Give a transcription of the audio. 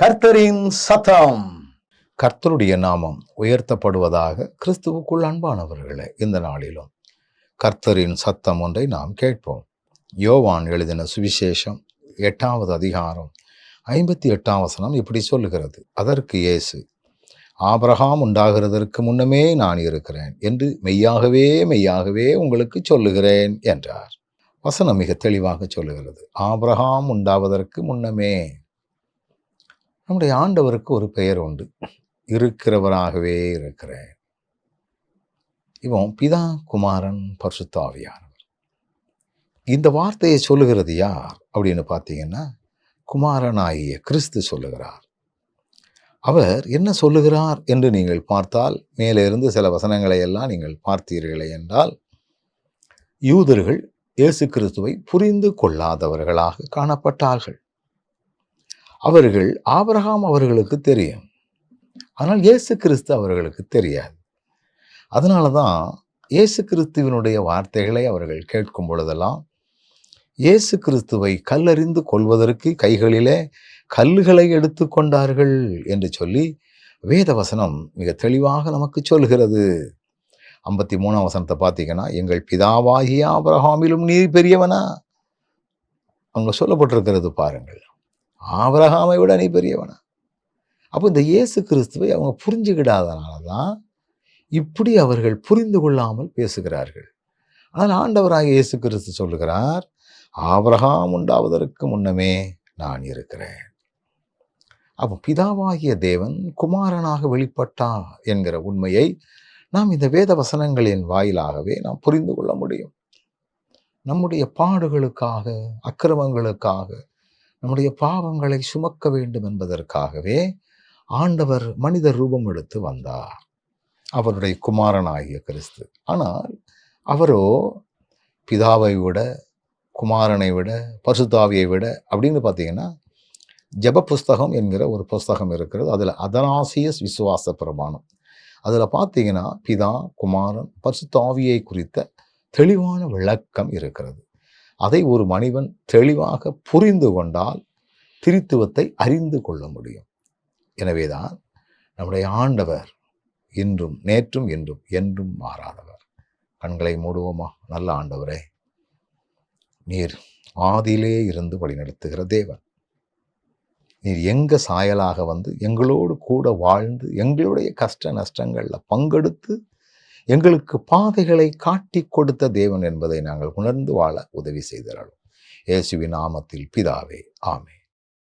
கர்த்தரின் சத்தம். கர்த்தருடைய நாமம் உயர்த்தப்படுவதாக கிறிஸ்துவுக்குள் அன்பானவர்களே இந்த நாளிலும் கர்த்தரின் சத்தம் ஒன்றை நாம் கேட்போம். யோவான் எழுதின சுவிசேஷம் எட்டாவது அதிகாரம் ஐம்பத்தி எட்டாம் வசனம் இப்படி சொல்லுகிறது. அதற்கு இயேசு ஆபரகாம் உண்டாகிறதற்கு முன்னமே நான் இருக்கிறேன் என்று மெய்யாகவே மெய்யாகவே உங்களுக்கு சொல்லுகிறேன் என்றார். வசனம் மிக தெளிவாக சொல்லுகிறது. ஆபிரகாம் உண்டாவதற்கு முன்னமே நம்முடைய ஆண்டவருக்கு ஒரு பெயர் உண்டு. இருக்கிறவராகவே இருக்கிறேன். இவன் பிதா குமாரன் பரிசுத்தாவியானவர் இந்த வார்த்தையை சொல்லுகிறது யார் அப்படின்னு பார்த்தீங்கன்னா குமாரனாகிய கிறிஸ்து சொல்லுகிறார். அவர் என்ன சொல்லுகிறார் என்று நீங்கள் பார்த்தால் மேலே இருந்து சில வசனங்களை எல்லாம் நீங்கள் பார்த்தீர்களே என்றால் யூதர்கள் இயேசு கிறிஸ்துவை புரிந்து கொள்ளாதவர்களாக காணப்பட்டார்கள். அவர்கள் ஆபிரகாம் அவர்களுக்கு தெரியும். ஆனால் இயேசு கிறிஸ்து அவர்களுக்கு தெரியாது. அதனால தான் இயேசு கிறிஸ்துவினுடைய வார்த்தைகளை அவர்கள் கேட்கும் பொழுதெல்லாம் இயேசு கிறிஸ்துவை கல்லறிந்து கொள்வதற்கு கைகளிலே கல்லுகளை எடுத்து கொண்டார்கள் என்று சொல்லி வேத வசனம் மிக தெளிவாக நமக்கு சொல்கிறது. ஐம்பத்தி மூணாம் வசனத்தை பார்த்தீங்கன்னா எங்கள் பிதாவாகிய ஆபிரகாமிலும் நீ பெரியவனா? அங்கே சொல்லப்பட்டிருக்கிறது பாருங்கள். ஆபரகாமை விட நீ பெரியவனா. அப்போ இந்த இயேசு கிறிஸ்துவை அவங்க புரிஞ்சுக்கிடாதனால தான் இப்படி அவர்கள் புரிந்து கொள்ளாமல் பேசுகிறார்கள். ஆனால் ஆண்டவராக இயேசு கிறிஸ்து சொல்லுகிறார் ஆபரகாம் உண்டாவதற்கு முன்னமே நான் இருக்கிறேன். அப்போ பிதாவாகிய தேவன் குமாரனாக வெளிப்பட்டா என்கிற உண்மையை நாம் இந்த வேத வசனங்களின் வாயிலாகவே நாம் புரிந்து கொள்ள முடியும். நம்முடைய பாடுகளுக்காக அக்கிரமங்களுக்காக நம்முடைய பாவங்களை சுமக்க வேண்டும் என்பதற்காகவே ஆண்டவர் மனித ரூபம் எடுத்து வந்தார். அவருடைய குமாரனாகிய கிறிஸ்து. ஆனால் அவரோ பிதாவை விட குமாரனை விட பசுதாவியை விட அப்படின்னு பார்த்தீங்கன்னா ஜப புஸ்தகம் என்கிற ஒரு புஸ்தகம் இருக்கிறது. அதில் அதனாசியஸ் விசுவாச பிரமாணம். அதில் பார்த்தீங்கன்னா பிதா குமாரன் பசுத்தாவியை குறித்த தெளிவான விளக்கம் இருக்கிறது. அதை ஒரு மனிதன் தெளிவாக புரிந்து கொண்டால் திருத்துவத்தை அறிந்து கொள்ள முடியும். எனவேதான் நம்முடைய ஆண்டவர் இன்றும் நேற்றும் என்றும் என்றும் மாறாதவர். கண்களை மூடுவோமா? நல்ல ஆண்டவரே நீர் ஆதியிலே இருந்து வழிநடத்துகிற தேவன். நீர் எங்க சாயலாக வந்து எங்களோடு கூட வாழ்ந்து எங்களுடைய கஷ்ட நஷ்டங்களில் பங்கெடுத்து எங்களுக்கு பாதைகளை காட்டி கொடுத்த தேவன் என்பதை நாங்கள் உணர்ந்து வாழ உதவி செய்தாலும் இயேசுவின் நாமத்தில் பிதாவே ஆமே